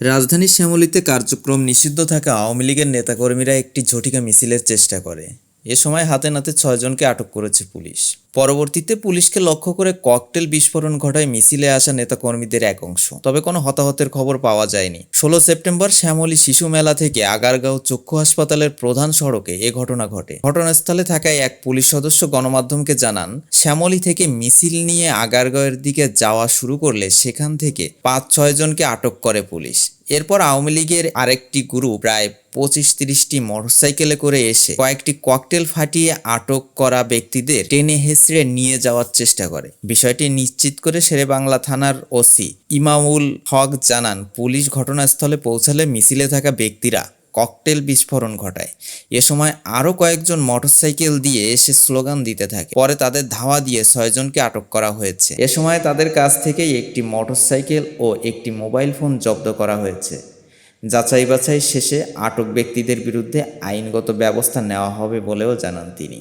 রাজধানীর শ্যামলীতে কার্যক্রম নিষিদ্ধ থাকা আওয়ামী লীগের নেতাকর্মীরা একটি ঝটিকা মিছিলের চেষ্টা করে। এ সময় হাতে নাতে ছয়জনকে আটক করেছে পুলিশ। পরবর্তীতে পুলিশকে লক্ষ্য করে ককটেল বিস্ফোরণ ঘটায় মিছিলে আসা নেতাকর্মীদের এক অংশ। তবে কোনো হতাহতের খবর পাওয়া যায়নি। ষোলো সেপ্টেম্বর শ্যামলী শিশু মেলা থেকে আগারগাঁও চক্ষু হাসপাতালের প্রধান সড়কে এ ঘটনা ঘটে। ঘটনাস্থলে থাকায় এক পুলিশ সদস্য গণমাধ্যমকে জানান, শ্যামলী থেকে মিছিল নিয়ে আগারগাঁওয়ের দিকে যাওয়া শুরু করলে সেখান থেকে পাঁচ ছয়জনকে আটক করে পুলিশ। এরপর আওয়ামী লীগের আরেকটি গুরু প্রায় পঁচিশ তিরিশটি মোটরসাইকেলে করে এসে কয়েকটি ককটেল ফাটিয়ে আটক করা ব্যক্তিদের টেনে হেসড়ে নিয়ে যাওয়ার চেষ্টা করে। বিষয়টি নিশ্চিত করে শেরে বাংলা থানার ওসি ইমামুল হক জানান, পুলিশ ঘটনাস্থলে পৌঁছালে মিছিলে থাকা ব্যক্তিরা ককটেল বিস্ফোরণ ঘটায়। এ সময় আরও কয়েকজন মোটরসাইকেল দিয়ে এসে স্লোগান দিতে থাকে। পরে তাদের ধাওয়া দিয়ে ছয়জনকে আটক করা হয়েছে। এ সময় তাদের কাছ থেকেই একটি মোটরসাইকেল ও একটি মোবাইল ফোন জব্দ করা হয়েছে। যাচাই বাছাই শেষে আটক ব্যক্তিদের বিরুদ্ধে আইনগত ব্যবস্থা নেওয়া হবে বলেও জানান তিনি।